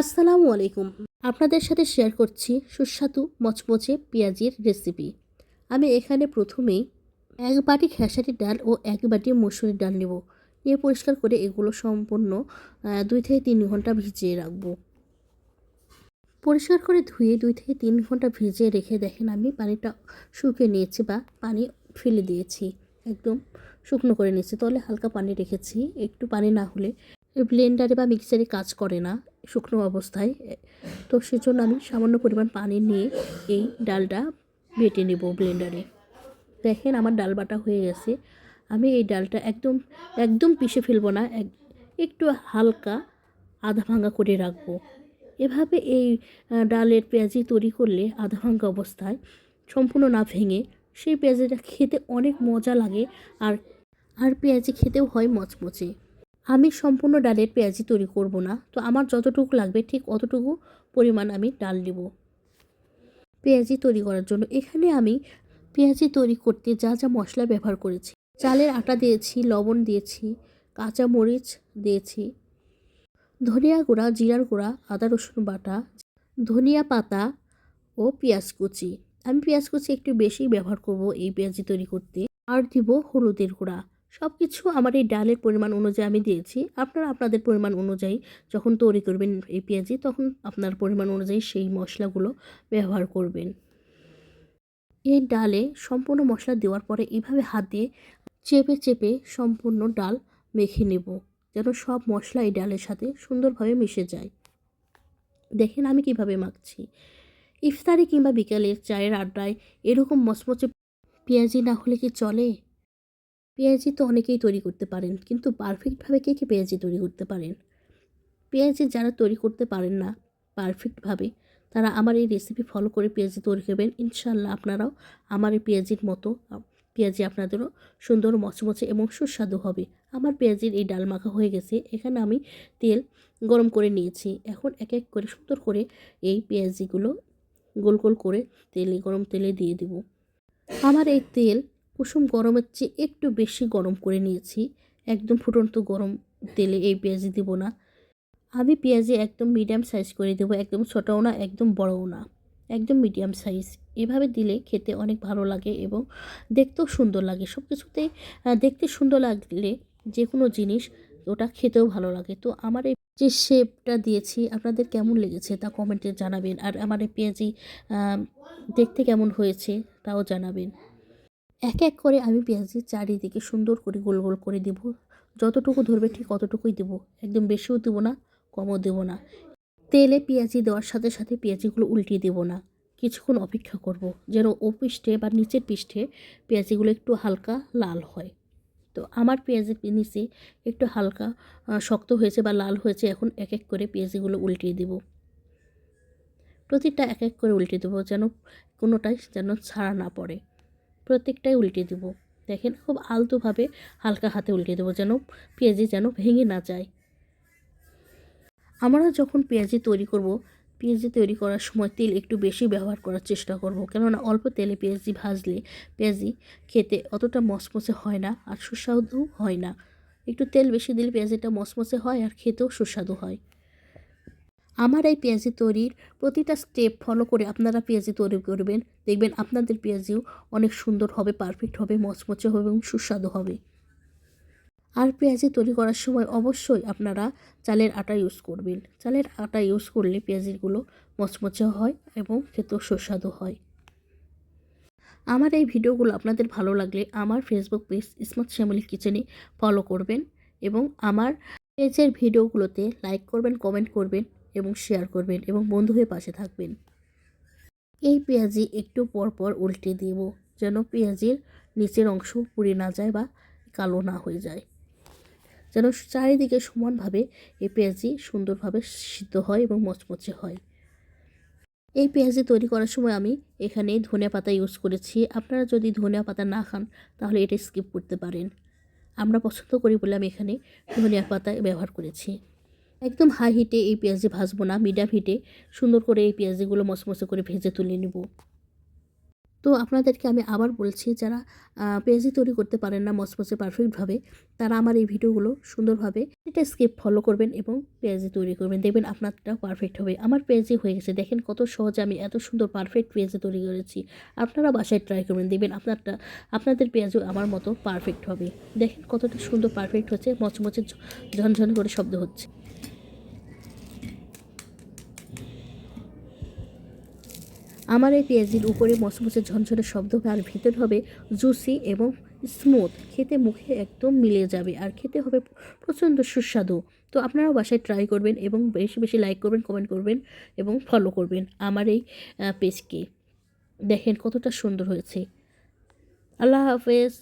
আসসালামু আলাইকুম। আপনাদের সাথে শেয়ার করছি সুস্বাদু মচমচে পেঁয়াজির রেসিপি। আমি এখানে প্রথমেই এক বাটি খেসারির ডাল ও এক বাটি মসুরির ডাল নেব। নিয়ে পরিষ্কার করে এগুলো সম্পূর্ণ দুই থেকে তিন ঘণ্টা ভিজিয়ে রাখব। পরিষ্কার করে ধুয়ে দুই থেকে তিন ঘণ্টা ভিজিয়ে রেখে দেখেন আমি পানিটা শুকিয়ে নিয়েছি বা পানি ফেলে দিয়েছি। একদম শুকনো করে নিয়েছি। তলে হালকা পানি রেখেছি। একটু পানি না হলে ব্লেন্ডারে বা মিক্সারে কাজ করে না। শুকনো অবস্থায়। তো সেজন্য আমি সামান্য পরিমাণ পানি নিয়ে এই ডালটা বেটে নেব ব্লেন্ডারে। দেখেন আমার ডাল বাটা হয়ে গেছে। আমি এই ডালটা একদম একদম পিষে ফেলব না, এক, একটু হালকা আধা ভাঙা করে রাখব। এভাবে এই ডালের পেঁয়াজি তৈরি করলে আধা ভাঙা অবস্থায় সম্পূর্ণ না ভেঙে সেই পেঁয়াজিটা খেতে অনেক মজা লাগে আর আর পেঁয়াজি খেতেও হয় মচমচে। আমি সম্পূর্ণ ডালের পেঁয়াজি তৈরি করব না। তো আমার যতটুকু লাগবে, ঠিক অতটুকু পরিমাণ আমি ডাল নেব। পেঁয়াজি তৈরি করার জন্য এখানে আমি পেঁয়াজি তৈরি করতে যা যা মশলা ব্যবহার করেছি। চালের আটা দিয়েছি, লবণ দিয়েছি, কাঁচা মরিচ দিয়েছি, ধনিয়া গুঁড়া, জিরার গুঁড়া, আদা, রসুন বাটা, ধনিয়া পাতা ও পেঁয়াজ কুচি। আমি পেঁয়াজ কুচি একটু বেশি ব্যবহার করব এই পেঁয়াজি তৈরি করতে। আর দিব হলুদের গুঁড়া। সব কিছু আমার এই ডালের পরিমাণ অনুযায়ী আমি দিয়েছি। আপনারা আপনাদের পরিমাণ অনুযায়ী যখন তৈরি করবেন এই পেঁয়াজি, তখন আপনার পরিমাণ অনুযায়ী সেই মশলাগুলো ব্যবহার করবেন। এই ডালে সম্পূর্ণ মশলা দেওয়ার পরে এইভাবে হাত দিয়ে চেপে চেপে সম্পূর্ণ ডাল মেখে নেব, যেন সব মশলা এই ডালের সাথে সুন্দরভাবে মিশে যায়। দেখেন আমি কীভাবে মাখছি। ইফতারি কিংবা বিকালের চায়ের আড্ডায় এরকম মচমচে পেঁয়াজি না হলে কি চলে? পেঁয়াজি তো অনেকেই তৈরি করতে পারেন, কিন্তু পারফেক্টভাবে কে কে পেঁয়াজি তৈরি করতে পারেন? পেঁয়াজি যারা তৈরি করতে পারেন না পারফেক্টভাবে তারা আমার এই রেসিপি ফলো করে পেঁয়াজি তৈরি করবেন। ইনশাল্লাহ আপনারাও আমার এই পেঁয়াজির মতো, পেঁয়াজি আপনাদেরও সুন্দর মচমচে এবং সুস্বাদু হবে। আমার পেঁয়াজির এই ডাল মাখা হয়ে গেছে, এখানে আমি তেল গরম করে নিয়েছি। এখন এক এক করে সুন্দর করে এই পেঁয়াজিগুলো গোল গোল করে তেলে, গরম তেলে দিয়ে দেব। আমার এই তেল কুসুম গরমের চেয়ে একটু বেশি গরম করে নিয়েছি। একদম ফুটন্ত গরম তেলে এই পেঁয়াজি দেব না। আমি পেঁয়াজি একদম মিডিয়াম সাইজ করে দেবো, একদম ছোটও না, একদম বড়ও না। একদম মিডিয়াম সাইজ এভাবে দিলে খেতে অনেক ভালো লাগে এবং দেখতেও সুন্দর লাগে। সব কিছুতেই দেখতে সুন্দর লাগলে যে কোনো জিনিস ওটা খেতেও ভালো লাগে। তো আমার এই যে শেপটা দিয়েছি, আপনাদের কেমন লেগেছে তা কমেন্টে জানাবেন। আর আমার এই পেঁয়াজি দেখতে কেমন হয়েছে তাও জানাবেন। এক এক করে আমি পেঁয়াজি চারিদিকে সুন্দর করে গোল গোল করে দেব। যতটুকু ধরবে ঠিক অতটুকুই দেব। একদম বেশিও দেবো না, কমও দেবো না। তেলে পেঁয়াজি দেওয়ার সাথে সাথে পেঁয়াজিগুলো উল্টিয়ে দেবো না। কিছুক্ষণ অপেক্ষা করব যেন ও পৃষ্ঠে বা নিচের পৃষ্ঠে পেঁয়াজিগুলো একটু হালকা লাল হয়। তো আমার পেঁয়াজের নিচে একটু হালকা শক্ত হয়েছে বা লাল হয়েছে এখন এক এক করে পেঁয়াজিগুলো উল্টিয়ে দেব। প্রতিটা এক এক করে উল্টে দেবো যেন কোনোটাই যেন ছাড়া না পড়ে। প্রত্যেকটাই উল্টে দেবো। দেখেন, খুব আলতোভাবে হালকা হাতে উল্টে দেবো যেন পেঁয়াজি যেন ভেঙে না যায়। আমরা যখন পেঁয়াজি তৈরি করব, পেঁয়াজি তৈরি করার সময় তেল একটু বেশি ব্যবহার করার চেষ্টা করব। কেননা অল্প তেলে পেঁয়াজি ভাজলে পেঁয়াজি খেতে অতটা মচমচে হয় না আর সুস্বাদু হয় না। একটু তেল বেশি দিলে পেঁয়াজিটা মচমচে হয় আর খেতেও সুস্বাদু হয়। আমার এই পেঁয়াজি তৈরির প্রতিটা স্টেপ ফলো করে আপনারা পেঁয়াজি তৈরি করবেন। দেখবেন আপনাদের পেঁয়াজিও অনেক সুন্দর হবে পারফেক্ট হবে, মচমচে হবে এবং সুস্বাদু হবে। আর পেঁয়াজি তৈরি করার সময় অবশ্যই আপনারা চালের আটা ইউজ করবেন। চালের আটা ইউজ করলে পেঁয়াজিগুলো মচমচে হয় এবং খেতেও সুস্বাদু হয়। আমার এই ভিডিওগুলো আপনাদের ভালো লাগলে আমার ফেসবুক পেজ স্মার্ট শ্যামলি কিচেনে ফলো করবেন এবং আমার পেজের ভিডিওগুলোতে লাইক করবেন কমেন্ট করবেন। এবং শেয়ার করবেন এবং বন্ধু হয়ে পাশে থাকবেন। এই পেঁয়াজি একটু পর পর উল্টে দেব যেন পেঁয়াজির নিচের অংশ পুড়ে না যায় বা কালো না হয়ে যায়। যেন চারিদিকে সমানভাবে এই পেঁয়াজি সুন্দরভাবে সিদ্ধ হয় এবং মচমচে হয়। এই পেঁয়াজি তৈরি করার সময় আমি এখানে ধনিয়া পাতা ইউজ করেছি। আপনারা যদি ধনিয়া পাতা না খান, তাহলে এটা স্কিপ করতে পারেন। আমরা পছন্দ করি বলে আমি এখানে ধনিয়া পাতা ব্যবহার করেছি। একদম হাই হিটে এই পেঁয়াজি ভাজবো না মিডিয়াম হিটে সুন্দর করে এই পেঁয়াজিগুলো মচমচে করে ভেজে তুলে নেব। তো আপনাদেরকে আমি আবার বলছি, যারা পেঁয়াজি তৈরি করতে পারেন না মচমচে পারফেক্টভাবে তারা আমার এই ভিডিওগুলো সুন্দরভাবে এটা স্কিপ ফলো করবেন এবং পেঁয়াজি তৈরি করবেন। দেখবেন আপনারটা পারফেক্ট হবে। আমার পেঁয়াজি হয়ে গেছে। দেখেন কত সহজে আমি এত সুন্দর পারফেক্ট পেঁয়াজি তৈরি করেছি। আপনারা বাসায় ট্রাই করবেন। দেখবেন আপনারটা, আপনাদের পেঁয়াজও আমার মতো পারফেক্ট হবে। দেখেন কতটা সুন্দর পারফেক্ট হচ্ছে। মচমচে ঝনঝন করে শব্দ হচ্ছে। আমার এই পেঁয়াজির উপরে মশমসে ঝনঝনে শব্দ হবে আর ভেতর হবে জুসি এবং স্মুথ। খেতে মুখে একদম মিলে যাবে আর খেতে হবে প্রচণ্ড সুস্বাদু। তো আপনারাও বাসায় ট্রাই করবেন এবং বেশি বেশি লাইক করবেন কমেন্ট করবেন এবং ফলো করবেন আমার এই পেজকে দেখেন কতটা সুন্দর হয়েছে। আল্লাহ হাফেজ।